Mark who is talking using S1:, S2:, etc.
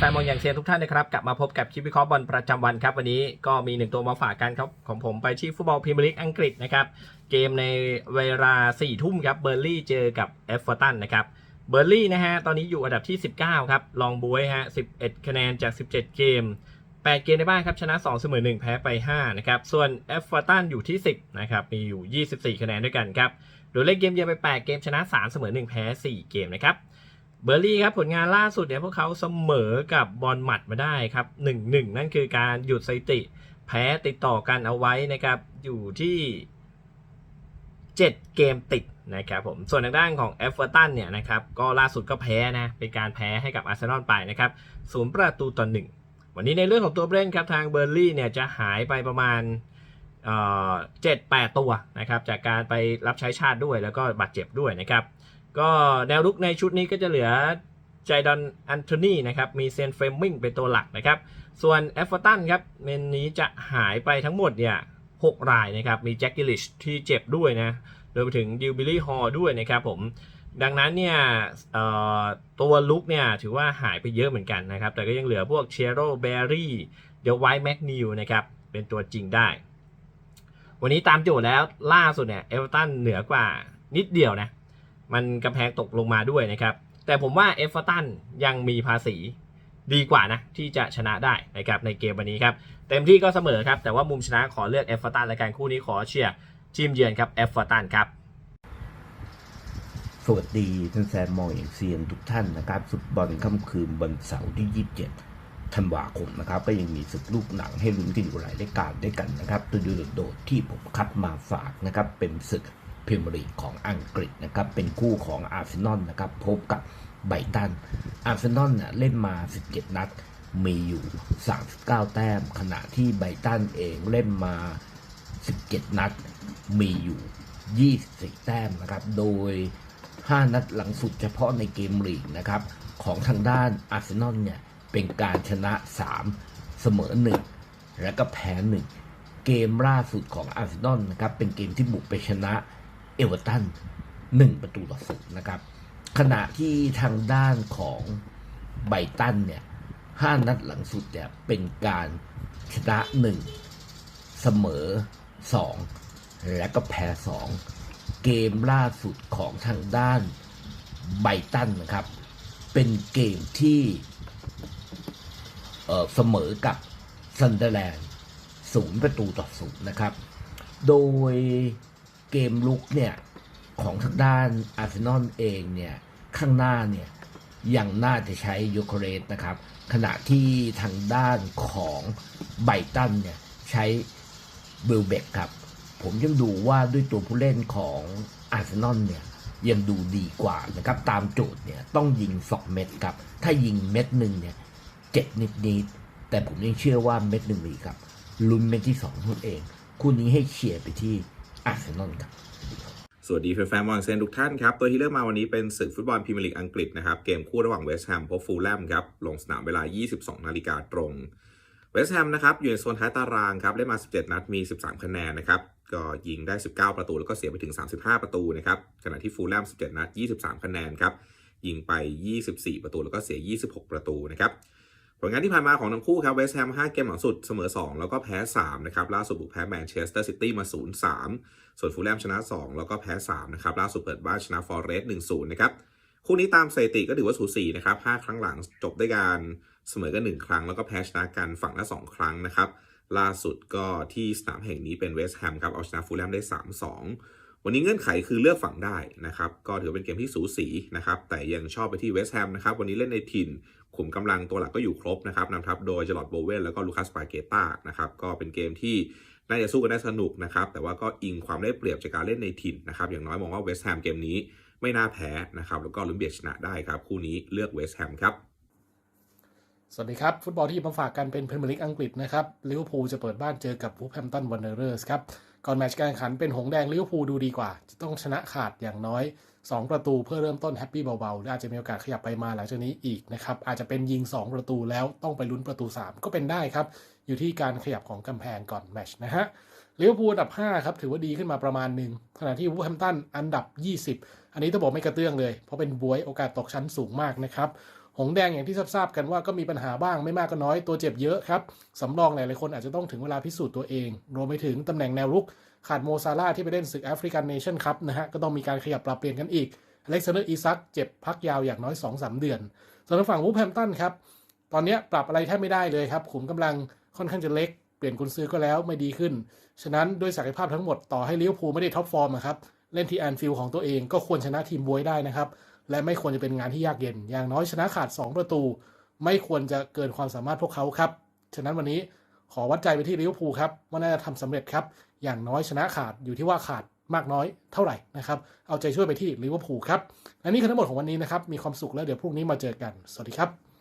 S1: ฟนๆมองอย่างเซียนทุกท่านนะครับกลับมาพบกับคลิปวิเคราะห์บอลประจำวันครับวันนี้ก็มีหนึ่งตัวมาฝากกันครับของผมไปที่ฟุตบอลพรีเมียร์ลีกอังกฤษนะครับเกมในเวลา4ี่ทุ่มครับเบอร์ลี่เจอกับเอฟเวอร์ตันนะครับเบอร์ลี่นะฮะตอนนี้อยู่อันดับที่ 19 ครับลองบวยฮะ11 คะแนนจาก 17 เกม 8 เกมในบ้านครับชนะ 2 เสมอ 1 แพ้ไป 5 นะครับ ส่วนเอฟเวอร์ตันอยู่ที่ 10 นะครับ มีอยู่ 24 คะแนนด้วยกันครับโดยเล่นเกมเยือนไป 8 เกมชนะ 3 เสมอ 1 แพ้ 4 เกมนะครับ เบอร์ลี่ครับผลงานล่าสุดเนี่ยพวกเขาเสมอกับบอลหมัดมาได้ครับ1-1นั่นคือการหยุดสถิติ แพ้ติดต่อกันเอาไว้นะครับ อยู่ที่ 7 เกมติดนะครับผมส่วนทางด้านของเอฟเวอร์ตันเนี่ยนะครับก็ล่าสุดก็แพ้นะ เป็นการแพ้ให้กับอาร์เซนอลไปนะครับศูนย์ประตูต่อหนึ่งวันนี้ในเรื่องของตัวเล่นครับทางเบอร์ลี่เนี่ยจะหายไปประมาณเจ็ดแปดตัวนะครับจากการไปรับใช้ชาติด้วยแล้วก็บาดเจ็บด้วยนะครับ ก็แนวรุกในชุดนี้ก็จะเหลือใจดอนอันโทนีนะครับ มีเซนเฟรมมิงเป็นตัวหลักนะครับ ส่วนเอฟเวอร์ตันครับเมนนี้จะหายไปทั้งหมดเนี่ยหกรายนะครับ มีแจ็คกิลิชที่เจ็บด้วยนะรวมไปถึงดิวบิลลี่ฮอลด้วยนะครับผม ดังนั้นเนี่ยตัวลุกเนี่ยถือว่าหายไปเยอะเหมือนกันนะครับ แต่ก็ยังเหลือพวกเชโรเบร์รี่เดลไวท์แมกนิวนะครับ เป็นตัวจริงได้ วันนี้ตามโจทย์แล้วล่าสุดเนี่ยเอเวอร์ตันเหนือกว่านิดเดียวนะ มันกำแพงตกลงมาด้วยนะครับ แต่ผมว่าเอฟเวอร์ตันยังมีภาษีดีกว่านะ ที่จะชนะได้นะครับในเกมวันนี้ครับ เต็มที่ก็เสมอครับ แต่ว่ามุมชนะขอเลือกเอฟเวอร์ตันและการคู่นี้ขอเชียร์ทีมเยือนครับเอฟเวอร์ตันครับ
S2: สวัสดีท่านแฟนมองอย่างเซียนทุกท่านนะครับฟุตบอลค่ำคืนวันเสาร์ที่ 27 ธันวาคมนะครับ ก็ยังมีศึกลูกหนังให้ลุ้นกันอยู่หลายรายการด้วยกันนะครับ ตัวโดดๆที่ผมคัดมาฝากนะครับ เป็นศึก พรีเมียร์ลีกของอังกฤษนะครับ เป็นคู่ของอาร์เซนอลนะครับ พบกับไบตัน อาร์เซนอลน่ะเล่นมา 17 นัด มีอยู่ 39 แต้ม ขณะที่ไบตันเองเล่นมา 17 นัด มีอยู่ 24 แต้มนะครับ โดย 5 นัดหลังสุดเฉพาะในเกมลีกนะครับ ของทางด้านอาร์เซนอลเนี่ย เป็นการชนะ 3 เสมอ 1 และก็แพ้ 1 เกมล่าสุดของอาร์เซนอลนะครับ เป็นเกมที่บุกไปชนะ เอเวอร์ตัน1ประตูต่อศูนย์นะครับ ขณะที่ทางด้านของไบตันเนี่ย5นัดหลังสุดเนี่ยเป็นการชนะ1เสมอ2และก็แพ้2เกมล่าสุดของทางด้านไบตันนะครับ เป็นเกมที่เเสมอกับซันเดอร์แลนด์ศูนย์ประตูต่อศูนย์นะครับ โดย เกมลุกเนี่ยของทางด้านอาร์เซนอลเองเนี่ยข้างหน้าเนี่ยยังน่าจะใช้ยูเครนนะครับ ขณะที่ทางด้านของไบตันเนี่ยใช้เบลเบกครับ ผมยังดูว่าด้วยตัวผู้เล่นของอาร์เซนอลเนี่ยยังดูดีกว่านะครับ ตามโจทย์เนี่ยต้องยิง 2 เม็ดครับ ถ้ายิงเม็ดหนึ่งเนี่ยเจ็ดนิดนิดๆแต่ผมยังเชื่อว่าเม็ดหนึ่งมีครับลุ้นเม็ดที่สองทุนเอง คู่นี้ให้เชียร์ไปที่ อาร์เซนอลครับ
S3: สวัสดีแฟนๆบอลเซนทุกท่านครับ ตัวที่เลือกมาวันนี้เป็นศึกฟุตบอลพรีเมียร์ลีกอังกฤษนะครับ เกมคู่ระหว่างเวสต์แฮมพบฟูลแลมครับ ลงสนามเวลา 22 นาฬิกาตรง เวสต์แฮมนะครับ อยู่ในโซนท้ายตารางครับ ได้มา 17 นัด มี 13 คะแนนนะครับ ก็ยิงได้ 19 ประตู แล้วก็เสียไปถึง 35 ประตูนะครับ ขณะที่ฟูลแลม 17 นัด 23 คะแนนครับ ยิงไป 24 ประตู แล้วก็เสีย 26 ประตูนะครับ ผลงานที่ผ่านมาของทั้งคู่ครับเวสต์แฮม5เกมหลังสุดเสมอ 2 แล้วก็แพ้ 3 นะครับ ล่าสุดบุกแพ้แมนเชสเตอร์ซิตี้มา 0-3 ส่วนฟูลแลมชนะ 2 แล้วก็แพ้ 3 นะครับ ล่าสุดเปิดบ้านชนะฟอร์เรสต์1-0 นะครับ คู่นี้ตามสถิติก็ถือว่าสูสีนะครับ 5 ครั้งหลังจบด้วยการเสมอกัน 1 ครั้ง แล้วก็แพ้ชนะกันฝั่งละ 2 ครั้งนะครับ ล่าสุดก็ที่สนามแห่งนี้เป็นเวสต์แฮมครับ เอาชนะฟูลแลมได้ 3-2 วันนี้เงื่อนไขคือเลือกฝั่งได้นะครับ ก็ถือเป็นเกมที่สูสีนะครับ แต่ยังชอบไปที่เวสต์แฮมนะครับ วันนี้เล่นในถิ่น ขุมกำลังตัวหลักก็อยู่ครบนะครับนำทัพโดยจลอดโบเวนแล้วก็ลูคัสปาเกต้านะครับก็เป็นเกมที่น่าจะสู้กันได้สนุกนะครับแต่ว่าก็อิงความได้เปรียบจากการเล่นในถิ่นนะครับอย่างน้อยมองว่าเวสต์แฮมเกมนี้ไม่น่าแพ้นะครับแล้วก็ลุ้นเบียดชนะได้ครับ คู่นี้เลือกเวสต์แฮมครับ
S4: สวัสดีครับ ฟุตบอลที่มาฝากกันเป็นพรีเมียร์ลีกอังกฤษนะครับลิเวอร์พูลจะเปิดบ้านเจอกับวูฟแฮมตันวันเดอร์สครับ ก่อนแมตช์การแข่งขันเป็นหงแดงลิเวอร์พูลดูดีกว่า จะต้องชนะขาดอย่างน้อย 2 ประตูเพื่อเริ่มต้นแฮปปี้เบาๆหรืออาจจะมีโอกาสขยับไปมาหลังจากนี้อีกนะครับอาจจะเป็นยิง 2 ประตูแล้วต้องไปลุ้นประตู 3 ก็เป็นได้ครับ อยู่ที่การขยับของกำแพงก่อนแมตช์นะฮะลิเวอร์พูลอันดับ 5 ครับถือว่าดีขึ้นมาประมาณหนึ่งขณะที่วูแฮมตันอันดับ 20 อันนี้ต้องบอกไม่กระเตื้องเลย เพราะเป็นบวยโอกาสตกชั้นสูงมากนะครับ หงแดงอย่างที่ทราบกันว่าก็มีปัญหาบ้างไม่มากก็น้อยตัวเจ็บเยอะครับสำรองหลายๆคนอาจจะต้องถึงเวลาพิสูจน์ตัวเอง รวมไปถึงตำแหน่งแนวรุกขาดโมซาร่าที่ไปเล่นศึกแอฟริกันเนชั่นคัพนะฮะก็ต้องมีการขยับปรับเปลี่ยนกันอีกอเล็กซานเดอร์อีซักเจ็บพักยาวอย่างน้อย 2-3 เดือนส่วนฝั่งวูแฮมตันครับตอนนี้ปรับอะไรแทบไม่ได้เลยครับขุมกำลังค่อนข้างจะเล็กเปลี่ยนกุนซื้อก็แล้วไม่ดีขึ้น ฉะนั้นด้วยศักยภาพทั้งหมดต่อให้ลิเวอร์พูลไม่ได้ท็อปฟอร์มอะครับเล่นที่แอนฟิลด์ของตัวเองก็ควรชนะทีมบวยได้นะครับ และไม่ควรจะเป็นงานที่ยากเย็น อย่างน้อยชนะขาด 2 ประตู ไม่ควรจะเกินความสามารถพวกเขาครับ ฉะนั้นวันนี้ขอวัดใจไปที่ลิเวอร์พูลครับว่าน่าจะทำสำเร็จครับ อย่างน้อยชนะขาดอยู่ที่ว่าขาดมากน้อยเท่าไหร่นะครับ เอาใจช่วยไปที่ลิเวอร์พูลครับและนี่คือทั้งหมดของวันนี้นะครับ มีความสุขแล้วเดี๋ยวพรุ่งนี้มาเจอกัน สวัสดีครับ